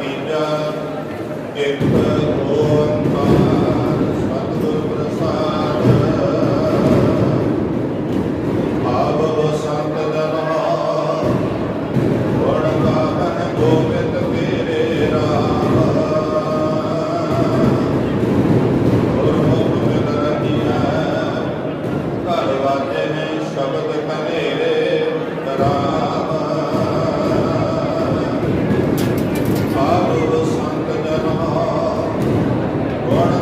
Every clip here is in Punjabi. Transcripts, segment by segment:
Happy birthday to agora.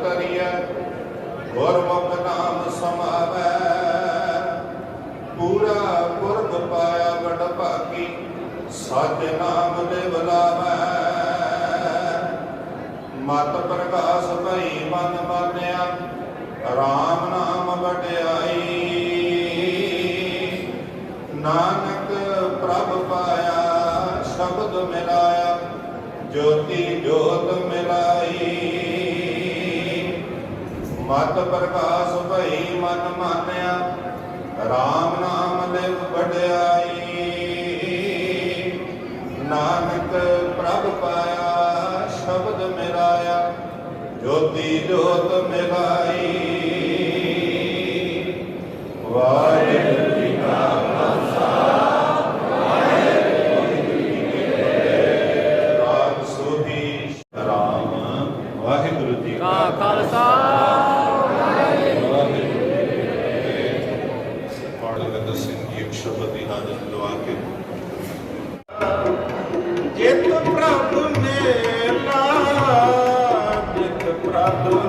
ਤਰੀਐ ਗੁਰਮੁਖ ਨਾਮ ਸਮਾਵੈ। ਪੂਰਾ ਪੁਰਬ ਪਾਇਆ ਵਡ ਭਾਗੀ, ਸੱਚ ਨਾਮ ਦੇ ਬੁਲਾਵੈ ਮਤ ਪ੍ਰਕਾਸ਼ ਭਈ ਮਨ ਮਾਨਿਆ RAM ਨਾਮ ਵਡਿਆਈ। ਨਾਨਕ ਪ੍ਰਭ ਪਾਇਆ, ਸ਼ਬਦ ਮਿਲਾਇਆ, ਜੋਤੀ ਜੋਤ ਮਿਲਾਈ। ਮਤ ਪ੍ਰਕਾਸ਼ ਭਈ ਮਨ ਮਾਨਿਆ RAM ਨਾਮ ਲਿਵ ਵਡਿਆਈ। ਨਾਨਕ ਪ੍ਰਭ ਪਾਇਆ, ਸ਼ਬਦ ਮਿਲਾਇਆ, ਜੋਤੀ ਜੋਤ ਮਿਲਾਈ। ਵਾਹਿਗੁਰੂ ਜਿਤ ਪ੍ਰਭ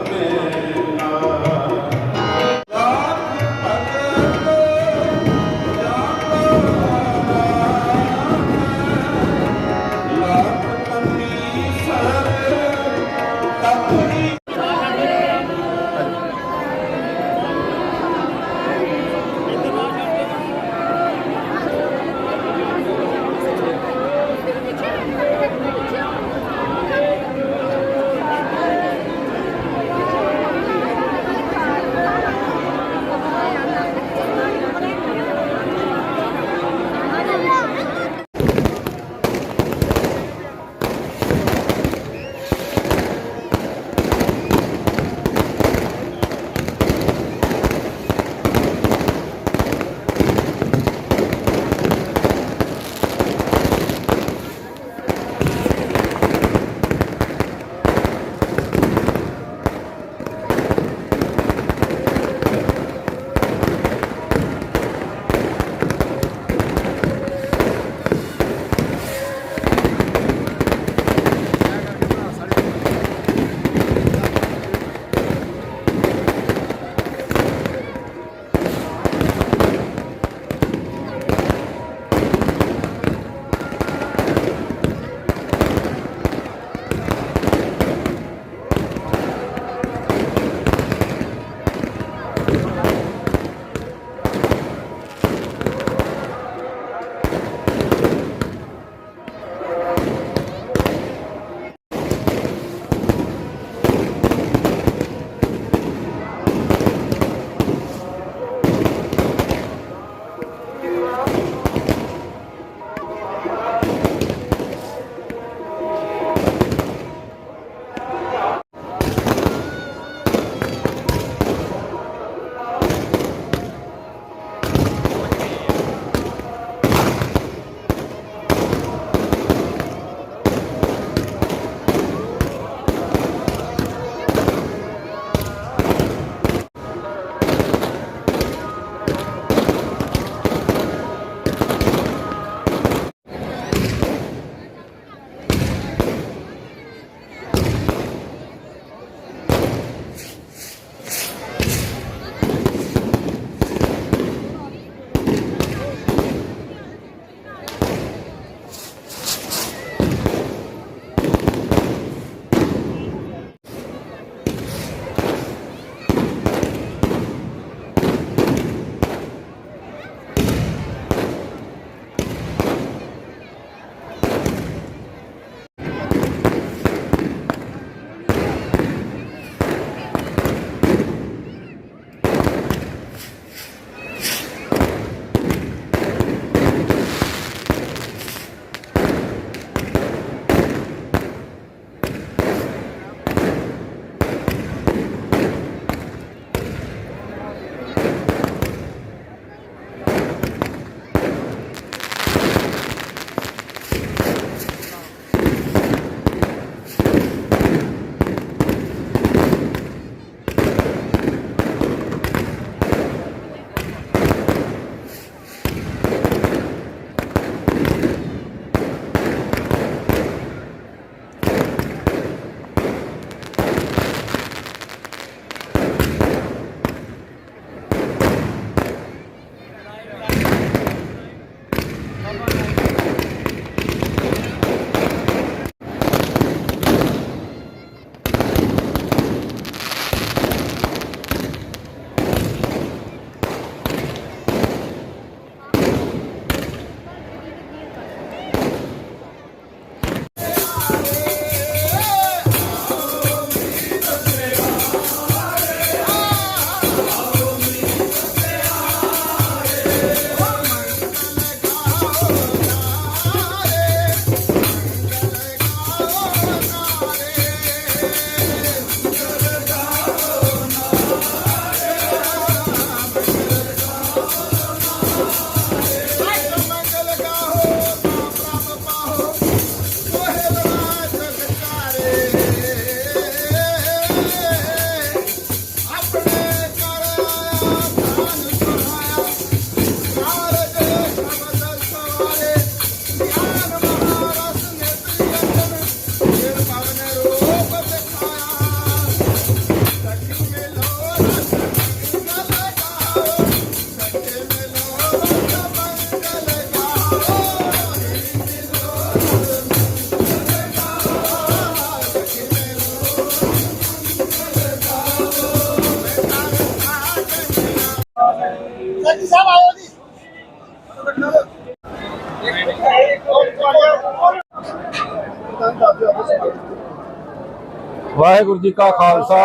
ਵਾਹਿਗੁਰੂ ਜੀ ਕਾ ਖਾਲਸਾ,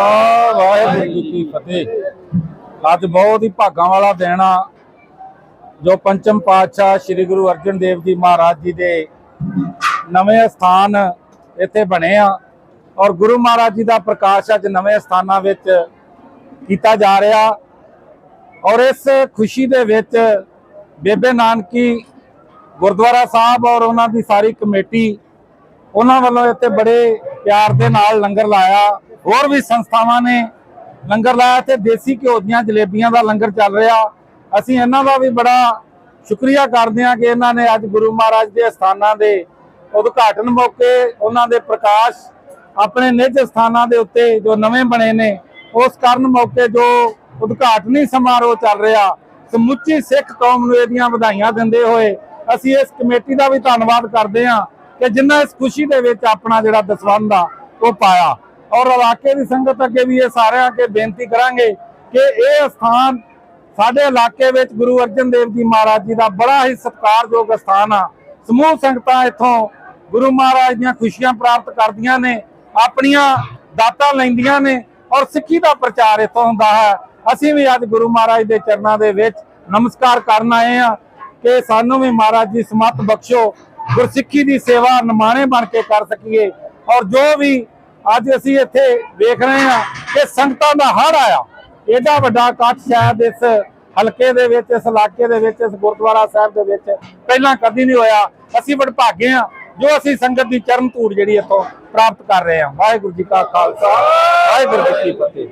ਵਾਹਿਗੁਰੂ ਜੀ ਕੀ ਫਤਿਹ। ਅੱਜ ਬਹੁਤ ਹੀ ਭਾਗਾਂ ਵਾਲਾ ਦਿਨ ਆ, ਜੋ ਪੰਚਮ ਪਾਤਸ਼ਾਹ ਸ੍ਰੀ ਗੁਰੂ ਅਰਜਨ ਦੇਵ ਜੀ ਮਹਾਰਾਜ ਜੀ ਦੇ ਨਵੇਂ ਸਥਾਨ ਇੱਥੇ ਬਣੇ ਆ। ਔਰ ਗੁਰੂ ਮਹਾਰਾਜ ਜੀ ਦਾ ਪ੍ਰਕਾਸ਼ ਅੱਜ ਨਵੇਂ ਸਥਾਨਾਂ ਵਿੱਚ ਕੀਤਾ ਜਾ ਰਿਹਾ। ਔਰ ਇਸ ਖੁਸ਼ੀ ਦੇ ਵਿੱਚ ਬੇਬੇ ਨਾਨਕੀ ਗੁਰਦੁਆਰਾ ਸਾਹਿਬ ਔਰ ਉਹਨਾਂ ਦੀ ਸਾਰੀ ਕਮੇਟੀ ਉਹਨਾਂ ਵੱਲੋਂ ਇੱਥੇ ਬੜੇ ਪਿਆਰ ਦੇ ਨਾਲ ਲੰਗਰ ਲਾਇਆ। ਹੋਰ ਵੀ ਸੰਸਥਾਵਾਂ ਨੇ ਲੰਗਰ ਲਾਇਆ। ਤੇ ਦੇਸੀ ਘਿਓ ਦੀਆਂ, ਜਲੇਬੀਆਂ ਦਾ ਲੰਗਰ ਚੱਲ ਰਿਹਾ। ਅਸੀਂ ਇਹਨਾਂ ਦਾ ਵੀ ਬੜਾ ਸ਼ੁਕਰੀਆ ਕਰਦੇ ਹਾਂ ਕਿ ਇਹਨਾਂ ਨੇ ਅੱਜ ਗੁਰੂ ਮਹਾਰਾਜ ਦੇ ਸਥਾਨਾਂ ਦੇ ਉਦਘਾਟਨ ਮੌਕੇ ਉਹਨਾਂ ਦੇ ਪ੍ਰਕਾਸ਼ ਆਪਣੇ ਨਿੱਜ ਸਥਾਨਾਂ ਦੇ ਉੱਤੇ ਜੋ ਨਵੇਂ ਬਣੇ ਨੇ, ਉਸ ਕਰਨ ਮੌਕੇ ਜੋ ਉਦਘਾਟਨੀ ਸਮਾਰੋਹ ਚੱਲ ਰਿਹਾ, ਸਮੁੱਚੀ ਸਿੱਖ ਕੌਮ ਨੂੰ ਇਹਦੀਆਂ ਵਧਾਈਆਂ ਦਿੰਦੇ ਹੋਏ ਅਸੀਂ ਇਸ ਕਮੇਟੀ ਦਾ ਵੀ ਧੰਨਵਾਦ ਕਰਦੇ ਹਾਂ। ਕਿ ਜਿਨ੍ਹਾਂ ਇਸ ਖੁਸ਼ੀ ਦੇ ਵਿੱਚ ਆਪਣਾ ਜਿਹੜਾ ਦਸਵੰਧ ਆ, ਉਹ ਪਾਇਆ। ਔਰ ਇਲਾਕੇ ਦੀ ਸੰਗਤ ਅੱਗੇ ਵੀ ਇਹ ਸਾਰਿਆਂ ਅੱਗੇ ਬੇਨਤੀ ਕਰਾਂਗੇ ਕਿ ਇਹ ਸਥਾਨ ਸਾਡੇ ਇਲਾਕੇ ਵਿੱਚ ਗੁਰੂ ਅਰਜਨ ਦੇਵ ਜੀ ਮਹਾਰਾਜ ਜੀ ਦਾ ਬੜਾ ਹੀ ਸਤਿਕਾਰਯੋਗ ਸਥਾਨ ਆ। ਸਮੂਹ ਸੰਗਤਾਂ ਇੱਥੋਂ ਗੁਰੂ ਮਹਾਰਾਜ ਦੀਆਂ ਖੁਸ਼ੀਆਂ ਪ੍ਰਾਪਤ ਕਰਦੀਆਂ ਨੇ, ਆਪਣੀਆਂ ਦਾਤਾਂ ਲੈਂਦੀਆਂ ਨੇ ਔਰ ਸਿੱਖੀ ਦਾ ਪ੍ਰਚਾਰ ਇੱਥੋਂ ਹੁੰਦਾ ਹੈ। ਅਸੀਂ ਵੀ ਅੱਜ ਗੁਰੂ ਮਹਾਰਾਜ ਦੇ ਚਰਨਾਂ ਦੇ ਵਿੱਚ ਨਮਸਕਾਰ ਕਰਨ ਆਏ ਆ ਕਿ ਸਾਨੂੰ ਵੀ ਮਹਾਰਾਜ ਜੀ ਸਮਤ ਬਖਸ਼ੋ। ਗੁਰਸਿੱਖੀ ਦੀ ਸੇਵਾ ਨਿਮਾਣੇ ਬਣ ਕੇ ਕਰ ਸਕੀਏ। ਔਰ ਜੋ ਵੀ ਅੱਜ ਅਸੀਂ ਇੱਥੇ ਵੇਖ ਰਹੇ ਹਾਂ ਕਿ ਸੰਗਤਾਂ ਦਾ ਹੜ ਆਇਆ। ਏਡਾ ਵੱਡਾ ਇਕੱਠ ਸ਼ਾਇਦ ਇਸ ਹਲਕੇ ਦੇ ਵਿੱਚ, ਇਸ ਇਲਾਕੇ ਦੇ ਵਿੱਚ, ਇਸ ਗੁਰਦੁਆਰਾ ਸਾਹਿਬ ਦੇ ਵਿੱਚ ਪਹਿਲਾਂ ਕਦੀ ਨਹੀਂ ਹੋਇਆ। ਅਸੀਂ ਬੜ ਹਾਂ, ਜੋ ਅਸੀਂ ਸੰਗਤ ਦੀ ਚਰਨ ਧੂੜ ਜਿਹੜੀ ਇੱਥੋਂ ਪ੍ਰਾਪਤ ਕਰ ਰਹੇ ਹਾਂ। ਵਾਹਿਗੁਰੂ ਜੀ ਕਾ ਖਾਲਸਾ, ਵਾਹਿਗੁਰੂ ਜੀ ਕੀ ਫਤਿਹ।